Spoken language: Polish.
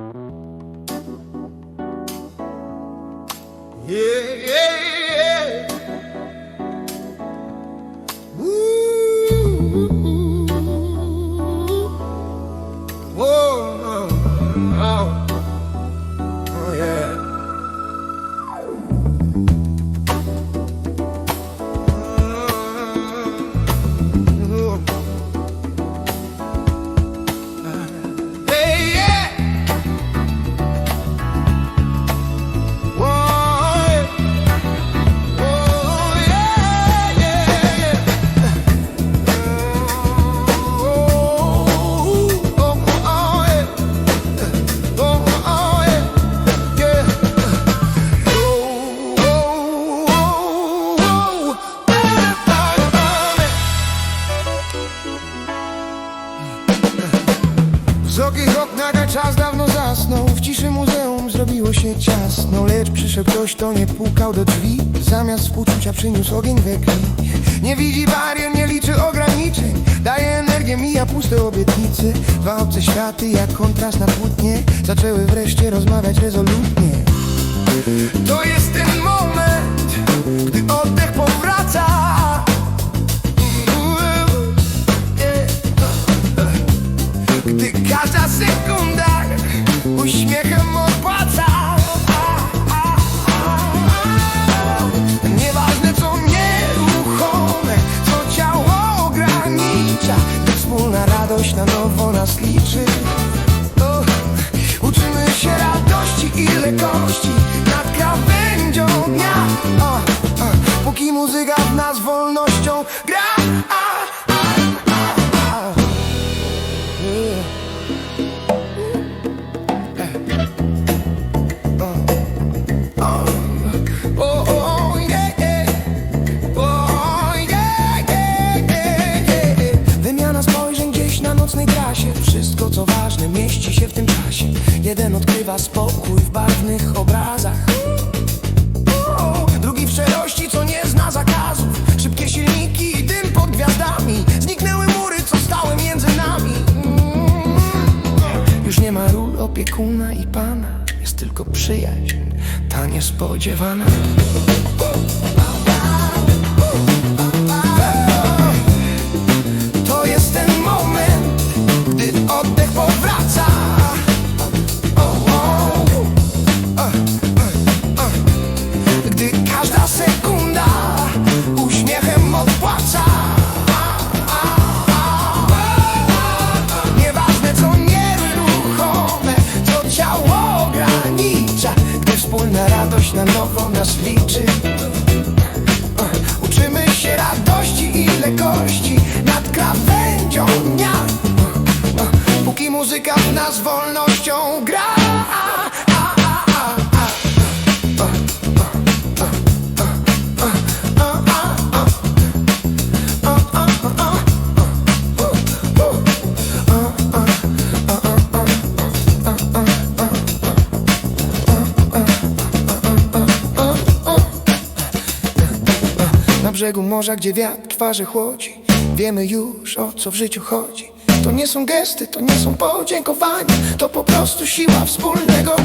Yeah, yeah, Wysokich oknach czas dawno zasnął. W ciszy muzeum zrobiło się ciasno. Lecz przyszedł ktoś, kto nie pukał do drzwi. Zamiast współczucia przyniósł ogień we krwi. Nie widzi barier, nie liczy ograniczeń. Daje energię, mija puste obietnice Dwa obce światy jak kontrast na płótnie Zaczęły wreszcie rozmawiać rezolutnie. To jest ten moment, liczy Uczymy się radości i lekkości nad krawędzią dnia. Póki muzyka w nas wolnością gra mieści się w tym czasie. Jeden odkrywa spokój w barwnych obrazach. Drugi w szerości, co nie zna zakazów. Szybkie silniki i dym pod gwiazdami. Zniknęły mury, co stały między nami. Już nie ma ról opiekuna i pana. Jest tylko przyjaźń, ta niespodziewana nas liczy. Uczymy się radości i lekkości nad krawędzią dnia. Póki muzyka w nas wolnością gra brzegu morza, gdzie wiatr twarzy chłodzi. Wiemy już o co w życiu chodzi. To nie są gesty, to nie są podziękowania. To po prostu siła wspólnego